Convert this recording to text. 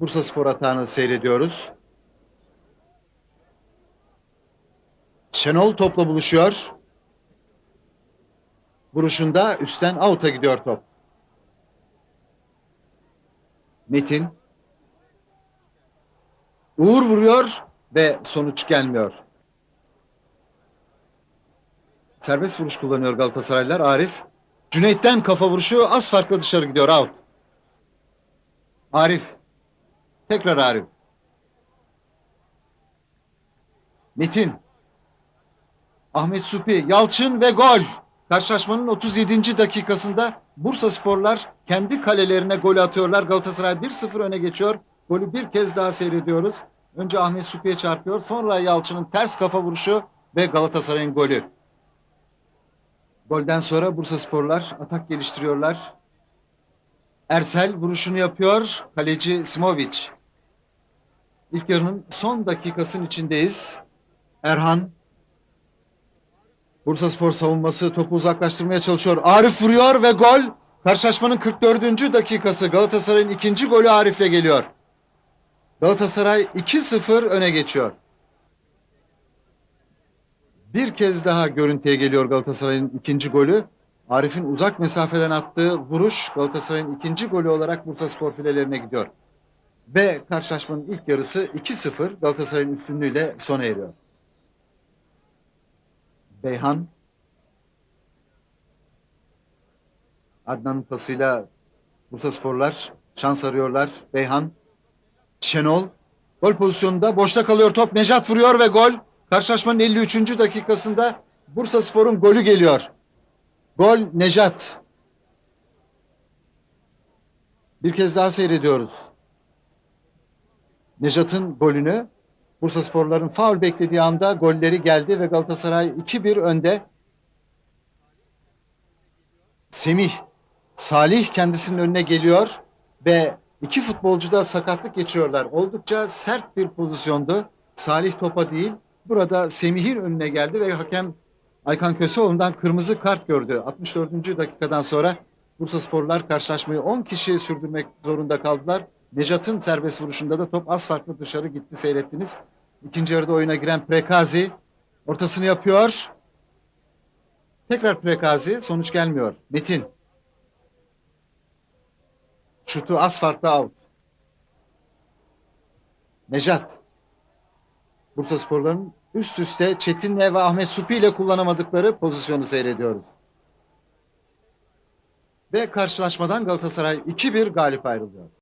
Bursa Spor atağını seyrediyoruz. Şenol topla buluşuyor. Vuruşunda üstten out'a gidiyor top. Metin. Uğur vuruyor ve sonuç gelmiyor. Serbest vuruş kullanıyor Galatasaraylılar. Arif. Cüneyt'ten kafa vuruşu az farklı dışarı gidiyor. Out. Arif. Tekrar Arif. Metin. Ahmet Supi, Yalçın ve gol. Karşılaşmanın 37. dakikasında Bursa Sporlar kendi kalelerine gol atıyorlar. Galatasaray 1-0 öne geçiyor. Golü bir kez daha seyrediyoruz. Önce Ahmet Supi'ye çarpıyor. Sonra Yalçın'ın ters kafa vuruşu ve Galatasaray'ın golü. Golden sonra Bursa Sporlar atak geliştiriyorlar. Ersel vuruşunu yapıyor. Kaleci Simovic. İlk yarının son dakikasının içindeyiz. Erhan Bursa Spor savunması topu uzaklaştırmaya çalışıyor. Arif vuruyor ve gol. Karşılaşmanın 44. dakikası Galatasaray'ın ikinci golü Arif'le geliyor. Galatasaray 2-0 öne geçiyor. Bir kez daha görüntüye geliyor Galatasaray'ın ikinci golü. Arif'in uzak mesafeden attığı vuruş Galatasaray'ın ikinci golü olarak Bursa Spor filelerine gidiyor. Ve karşılaşmanın ilk yarısı 2-0 Galatasaray'ın üstünlüğüyle sona eriyor. Beyhan Adnan'ın pasıyla Bursa Sporlar şans arıyorlar. Beyhan Şenol gol pozisyonunda boşta kalıyor top. Nejat vuruyor ve gol. Karşılaşmanın 53. dakikasında Bursa Spor'un golü geliyor. Gol Nejat. Bir kez daha seyrediyoruz. Nejat'ın golünü Bursa Sporların faul beklediği anda golleri geldi ve Galatasaray 2-1 önde. Semih, Salih kendisinin önüne geliyor ve iki futbolcu da sakatlık geçiriyorlar. Oldukça sert bir pozisyondu. Salih topa değil, burada Semih'in önüne geldi ve hakem Aykan Köseoğlu'ndan kırmızı kart gördü. 64. dakikadan sonra Bursa Sporlar karşılaşmayı 10 kişi sürdürmek zorunda kaldılar. Nejat'ın serbest vuruşunda da top az farklı dışarı gitti seyrettiniz. İkinci yarıda oyuna giren Prekazi ortasını yapıyor. Tekrar Prekazi sonuç gelmiyor. Metin. Şutu az farklı out. Nejat. Bursa Sporların üst üste Çetin'le ve Ahmet Supi ile kullanamadıkları pozisyonu seyrediyoruz. Ve karşılaşmadan Galatasaray 2-1 galip ayrılıyor.